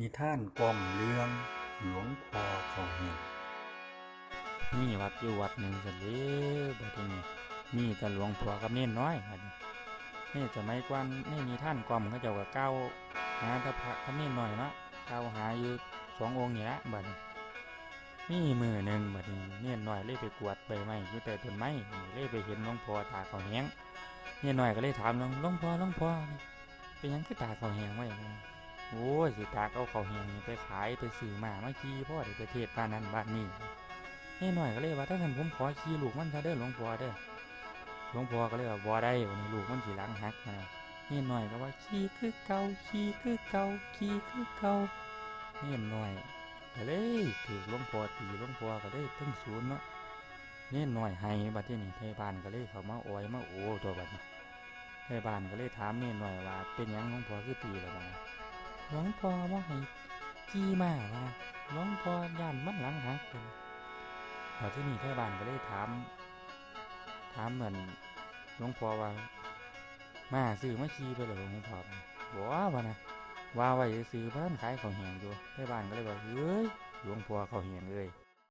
นิทานกล่อมเรื่องหลวงพ่อเขาแห้งมีวัดอยู่วัดหนึ่งสันเด้อบัดนี้มีแต่หลวงพ่อกับเน้นน้อยบัดนี้นี่สมัยก่อนในนิท่านกล่อมเขาเจ้าก็เก้าหาแตะพระกับเน้นน้อยเนาะเก้าหาอยู่สององค์นี่ละบัดนี้มีมือหนึ่งบัดนี้เน้นน้อยเลยไปกวดใบไม้อยู่แต่ต้นไม้เลยไปเห็นหลวงพ่อตาเขาแห้งเน้นน้อยก็เลยถามหลวงหลวงพ่อหลวงพ่อเป็นยังคือตาเขาแห้งไว้นะ โอ้ยสิตากเอาเขาแหงไปขายไปซื้อมาเมื่อกี้พ่อได้ไปเทศบ้านนั้นบ้านนี้นี่หน่อยก็เลยว่าถ้าท่านผมขอขี่ลูกมันซะเด้อหลวงพ่อเด้อหลวงพ่อก็เลยว่าบ่ได้วันนี้ลูกมันสิหลังหักมานี่หน่อยก็ว่าขี่คือเก่าขี่คือเก่าขี่คือเก่านี่หน่อยก็เลยถือหลวงพ่อตีหลวงพ่อก็เลยตึ้งศูนย์เนาะนี่หน่อยให้บัดที่นี่เทศบานก็เลยเขามาออยมาโอ้ตัวบัดนี้เทศบานก็เลยถามนี่หน่อยว่าเป็นยังหลวงพ่อคือตีแล้วบัดนี้ หลวงพ่อว่าให้ขี่มาว่าหลวงพ่อย่านมันหลังหักเพิ่นพอที่นี่เทศบาลก็เลยถาม ถามเหมือนหลวงพ่อว่า มาซื้อมาขี่ไปหรอหลวงพ่อบอกว่าว่านะว่าไว้ซื้อเพิ่นขายของเหงอยู่เทศบาลก็เลยบอกเฮ้ยหลวงพ่อเข้าวแหงเลย